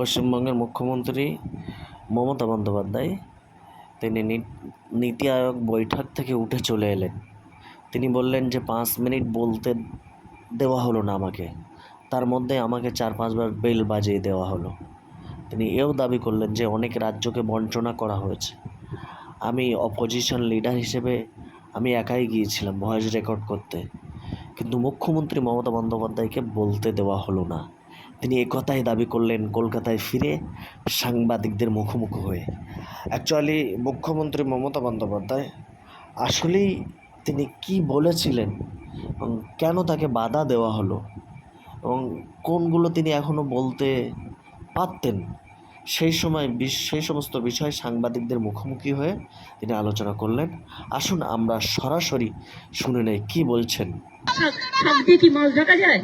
পশ্চিমবঙ্গের মুখ্যমন্ত্রী মমতা বন্দ্যোপাধ্যায়, তিনি নীতি আয়োগ বৈঠক থেকে উঠে চলে এলেন। তিনি বললেন যে, পাঁচ মিনিট বলতে দেওয়া হলো না আমাকে। তার মধ্যে আমাকে চার পাঁচবার বেল বাজিয়ে দেওয়া হলো। তিনি এও দাবি করলেন যে, অনেক রাজ্যকে বঞ্চনা করা হয়েছে। আমি অপোজিশন লিডার হিসেবে আমি একাই গিয়েছিলাম ভয়েস রেকর্ড করতে। কিন্তু মুখ্যমন্ত্রী মমতা বন্দ্যোপাধ্যায়কে বলতে দেওয়া হলো না। তিনি একথাই দাবি করলেন কলকাতায় ফিরে সাংবাদিকদের মুখোমুখি হয়ে। অ্যাকচুয়ালি মুখ্যমন্ত্রী মমতা বন্দ্যোপাধ্যায় আসলেই তিনি কি বলেছিলেন এবং কেন তাকে বাধা দেওয়া হলো এবং কোনগুলো তিনি এখনও বলতে পারতেন, সেই সময় সেই সমস্ত বিষয় সাংবাদিকদের মুখোমুখি হয়ে তিনি আলোচনা করলেন। আসুন আমরা সরাসরি শুনে নেই কি বলছেন। কি মাছ ঢাকা যায়?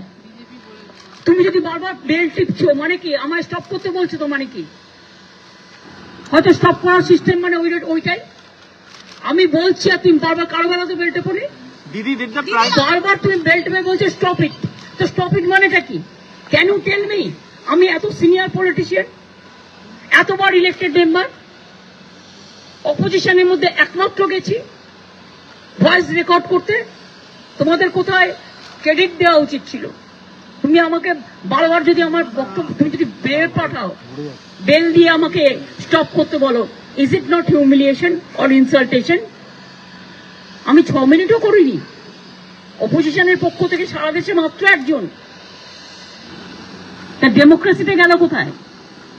তুমি যদি বারবার বেল টিপছো মানে কি? আমায় স্টপ করতে বলছো তো মানে কি? হয়তো স্টপ করার সিস্টেম মানে ওই ওইটাই। আমি বলছি আর তুমি বারবার কারও বেলা তো বেল টেপনি Didi did the try. বারবার তুমি বেল্ট টেপে বলছো স্টপ ইট তো স্টপ ইট মানেটা কি? ক্যান ইউ টেল মি আমি এত সিনিয়র পলিটিশিয়ান এতবার ইলেক্টেড মেম্বার অপোজিশনের মধ্যে একমাত্র গেছি ভয়েস রেকর্ড করতে। তোমাদের কোথায় ক্রেডিট দেওয়া উচিত ছিল? তুমি আমাকে বারবার যদি আমার বক্তব্য তুমি যদি বেল পাঠাও, বেল দিয়ে আমাকে স্টপ করতে বলো is it not humiliation or insultation আমি ছ মিনিটও করিনি। অপোজিশনের পক্ষ থেকে সারা দেশে মাত্র একজন। তা ডেমোক্রেসিতে গেল কোথায়?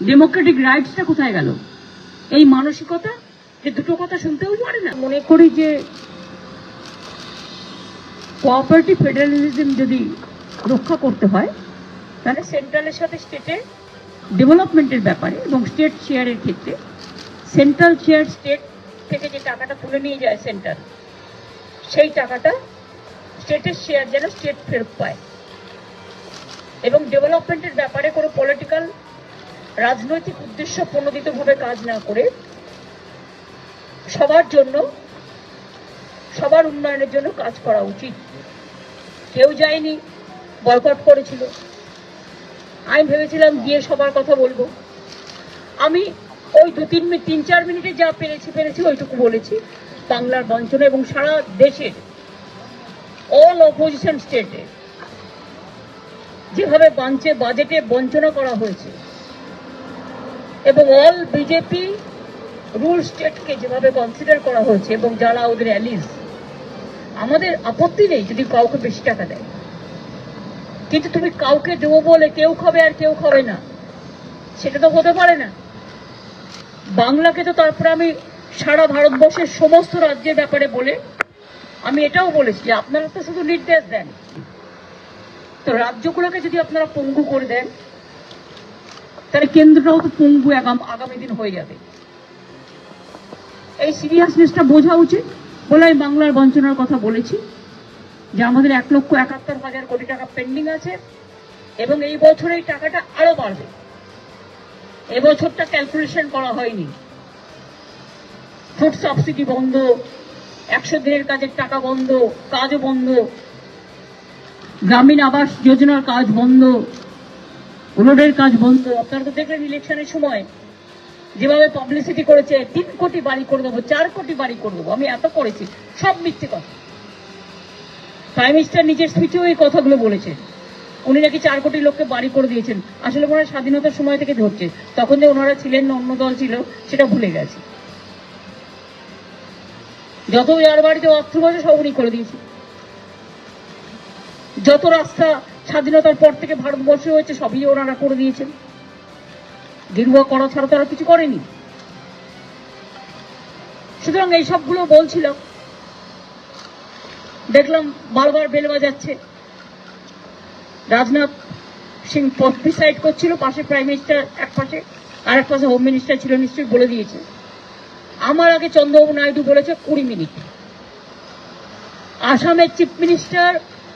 ডেমোক্রেটিক রাইটসটা কোথায় গেল? এই মানসিকতা যে দুটো কথা শুনতেও পারে না। মনে করি যে কোঅপারেটিভ ফেডারেলিজম যদি রক্ষা করতে হয়, তাহলে সেন্ট্রালের সাথে স্টেটে ডেভেলপমেন্টের ব্যাপারে এবং স্টেট শেয়ারের ক্ষেত্রে সেন্ট্রাল শেয়ার স্টেট থেকে যে টাকাটা তুলে নিয়ে যায় সেন্ট্রাল সেই টাকাটা স্টেটের শেয়ার যেন স্টেট ফেরত পায়। এবং ডেভেলপমেন্টের ব্যাপারে কোনো পলিটিক্যাল রাজনৈতিক উদ্দেশ্য প্রণোদিতভাবে কাজ না করে সবার জন্য, সবার উন্নয়নের জন্য কাজ করা উচিত। কেউ যায়নি বয়কট করেছিল। আমি ভেবেছিলাম গিয়ে সবার কথা বলব। আমি ওই দু, তিন মিনিট তিন, চার মিনিটে যা পেরেছি পেরেছি, ওইটুকু বলেছি। বাংলার বঞ্চনা এবং সারা দেশের অল অপোজিশন স্টেটে যেভাবে বাঞ্চে বাজেটে বঞ্চনা করা হয়েছে এবং অল বিজেপি রুল স্টেটকে যেভাবে কনসিডার করা হয়েছে এবং যারা ওদের অ্যালিজ আমাদের আপত্তি নেই যদি কাউকে বেশি টাকা দেয়। কিন্তু তুমি কাউকে দেবো বলে কেউ খাবে আর কেউ খাবে না। সেটা তো হতে পারে না। বাংলাকে তো তারপরে আমি সারা ভারতবর্ষের সমস্ত রাজ্যের ব্যাপারে বলে আমি এটাও বলেছি যে আপনারা তো শুধু নির্দেশ দেন। তো রাজ্যগুলোকে যদি আপনারা পঙ্গু করে দেন, তাহলে কেন্দ্রটাও তো পঙ্গু আগাম- দিন হয়ে যাবে। এই সিরিয়াসনেসটা বোঝা উচিত বলে আমি বাংলার বঞ্চনার কথা বলেছি। যে আমাদের এক লক্ষ একাত্তর হাজার কোটি টাকা পেন্ডিং আছে, এবং এই বছর এই টাকাটা আরও বাড়বে। এবছরটা ক্যালকুলেশন করা হয়নি। ফুড সাবসিডি বন্ধ, একশো দিনের কাজের টাকা বন্ধ, কাজও বন্ধ, গ্রামীণ আবাস যোজনার কাজ বন্ধ, রোডের কাজ বন্ধ। আপনারা তো দেখলেন ইলেকশনের সময়, যেভাবে পাবলিসিটি করেছে, তিন কোটি বাড়ি করে দেবো, চার কোটি বাড়ি করে দেবো, আমি এত করেছি, সব মিথ্যে কথা। প্রাইম মিনিস্টার নিজের স্পিচেও এই কথাগুলো বলেছেন উনি নাকি চার কোটি লোককে বাড়ি করে দিয়েছেন। আসলে হয় স্বাধীনতার সময় থেকে ধরছে। তখন যে ওনারা ছিলেন না, অন্য দল ছিল, সেটা ভুলে গেছে। যত যার বাড়িতে অর্থ বসে, সব উনি করে দিয়েছে যত রাস্তা স্বাধীনতার পর থেকে ভারতবর্ষে হয়েছে, সবই ওনারা করে দিয়েছেন। গেরুয়া করা ছাড়া তারা কিছু করেনি। সুতরাং এই সবগুলো বলছিলাম। দেখলাম বারবার বেল বাজাচ্ছে। রাজনাথ সিং পথ ডিসাইড করছিল, পাশে প্রাইম মিনিস্টার এক পাশে, আর এক পাশে হোম মিনিস্টার ছিল, নিশ্চয়ই বলে দিয়েছে। আমার আগে চন্দ্রবাবু নাইডু বলেছে কুড়ি মিনিট। আসামের চিফ মিনিস্টার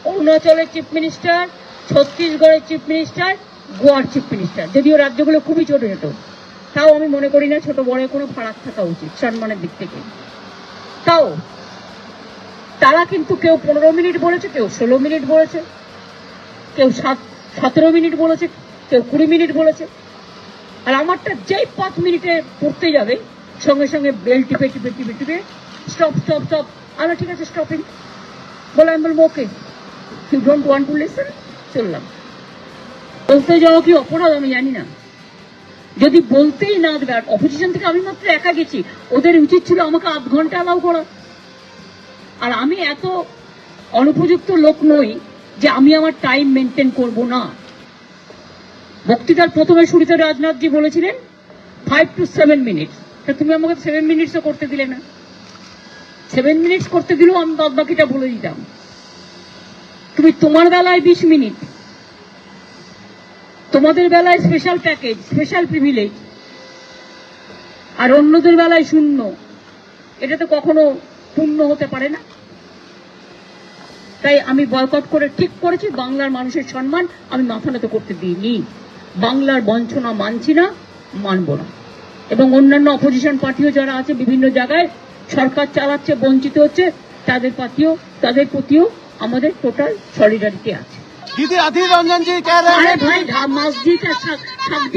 অরুণাচলের চিফ মিনিস্টার ছত্তিশগড়ের চিফ মিনিস্টার গোয়ার চিফ মিনিস্টার যদিও রাজ্যগুলো খুবই ছোট ছোট, তাও আমি মনে করি না ছোট বড় কোনো ফারাক থাকা উচিত সম্মানের দিক থেকে। তাও তারা কিন্তু কেউ পনেরো মিনিট বলেছে, কেউ ষোলো মিনিট বলেছে, কেউ সাত, সতেরো মিনিট বলেছে, কেউ কুড়ি মিনিট বলেছে। আর আমারটা যেই পাঁচ মিনিটে পড়তে যাবে, সঙ্গে সঙ্গে বেল টিপে টিপে টিপে টিপে স্টপ স্টপ স্টপ আমরা ঠিক আছে স্টপিং বলে আমি বলব okay you don't want to listen চললাম। বলতে যাওয়া কি অপরাধ? আমি জানি না। যদি বলতেই না দেবে অপোজিশন থেকে আমি মাত্র একা গেছি, ওদের উচিত ছিল আমাকে আধ ঘণ্টা অ্যালাউ করা। আর আমি এত অনুপযুক্ত লোক নই যে আমি আমার টাইম মেনটেন করব না। বক্তৃতার প্রথমে শুরুতে রাজনাথজি বলেছিলেন ফাইভ টু সেভেন মিনিটস তা তুমি আমাকে সেভেন মিনিটসও করতে দিলে না। সেভেন মিনিটস করতে দিলেও আমি বাদ বাকিটা বলে দিতাম। তুমি তোমার বেলায় বিশ মিনিট তোমাদের বেলায় স্পেশাল প্যাকেজ স্পেশাল প্রিভিলেজ আর অন্যদের বেলায় শূন্য। এটা তো কখনো পূর্ণ হতে পারে না। তাই আমি বয়কট করে ঠিক করেছি বাংলার মানুষের সম্মান আমি মাথা নত করতে দিইনি। বাংলার বঞ্চনা মানছি না মানব না। এবং অন্যান্য অপোজিশন পার্টিও যারা আছে বিভিন্ন জায়গায় সরকার চালাচ্ছে বঞ্চিত হচ্ছে তাদের পার্টিও তাদের প্রতিও আমাদের টোটাল সলিডারিটি আছে।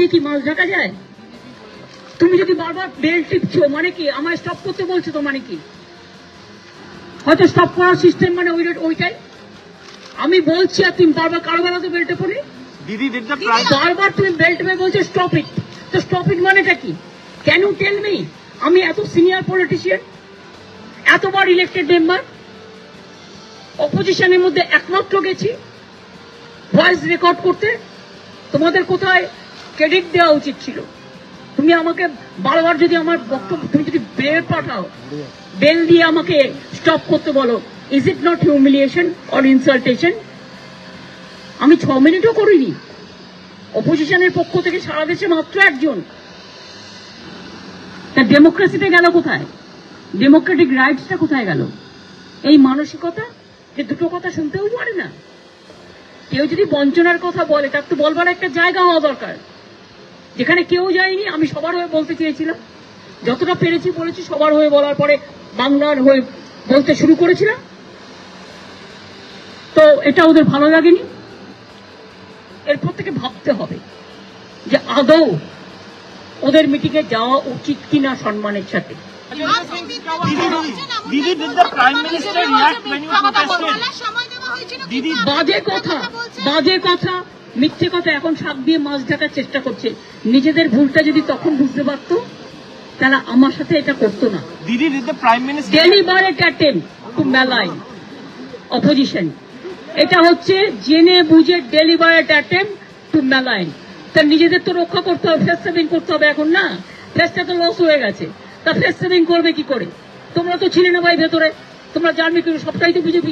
কি মাছ ঢাকা যায়? তুমি যদি বারবার বেল টিপছো মানে কি? আমায় স্টপ করতে বলছো তো মানে কি? হয়তো স্টপ করার সিস্টেম মানে ওইটাই। আমি বলছি আর তুমি বারবার কারও বাড়াতে বেল্টে পড়ি? দিদি বারবার তুমি বেল্ট মেয়ে বলছো স্টপ ইট তো স্টপ ইট মানেটা কি? ক্যান ইউ টেল মি আমি এত সিনিয়র পলিটিশিয়ান এতবার ইলেকটেড মেম্বার অপোজিশনের মধ্যে একমাত্র গেছি ভয়েস রেকর্ড করতে। তোমাদের কোথায় ক্রেডিট দেওয়া উচিত ছিল? তুমি আমাকে বারবার যদি আমার বক্তব্য তুমি যদি বেল পাঠাও বেল দিয়ে আমাকে স্টপ করতে বলো। Is it not humiliation or insultation আমি ছ মিনিটও করিনি। অপোজিশনের পক্ষ থেকে সারা দেশে মাত্র একজন। তা ডেমোক্রেসিতে গেল কোথায়? ডেমোক্রেটিক রাইটসটা কোথায় গেল? এই মানসিকতা যে দুটো কথা শুনতেও পারে না। কেউ যদি বঞ্চনার কথা বলে, তার তো বলবার একটা জায়গা হওয়া দরকার। যেখানে কেউ যায়নি, আমি সবার হয়ে বলতে চেয়েছিলাম। যতটা পেরেছি বলেছি সবার হয়ে বলার পরে বাংলার হয়ে বলতে শুরু করেছিলাম? তো এটা ওদের ভালো লাগেনি। এরপর থেকে ভাবতে হবে যে আদৌ ওদের মিটিংয়ে যাওয়া উচিত কিনা সম্মানের সাথে। বাজে কথা বাজে কথা মিথ্যে কথা এখন সাপ দিয়ে মাছ ঢাকার চেষ্টা করছে। নিজেদের ভুলটা যদি তখন বুঝতে পারতো তাহলে আমার সাথে এটা করতো না। Did he read the prime minister? Deliberate attempt to malign opposition. এটা হচ্ছে জেনে বুঝে ডেলিভারেট অ্যাটেম্প টু ম্যালাইন তার নিজেদের তো রক্ষা করতে হবে ফেস সেভিং করতে হবে এখন না। ফেসটা তো লস হয়ে গেছে। তা ফেস সেভিং করবে কি করে? তোমরা তো ছিলে না ভাই ভেতরে। তোমরা জানবে কিন্তু সবটাই তো বিজেপি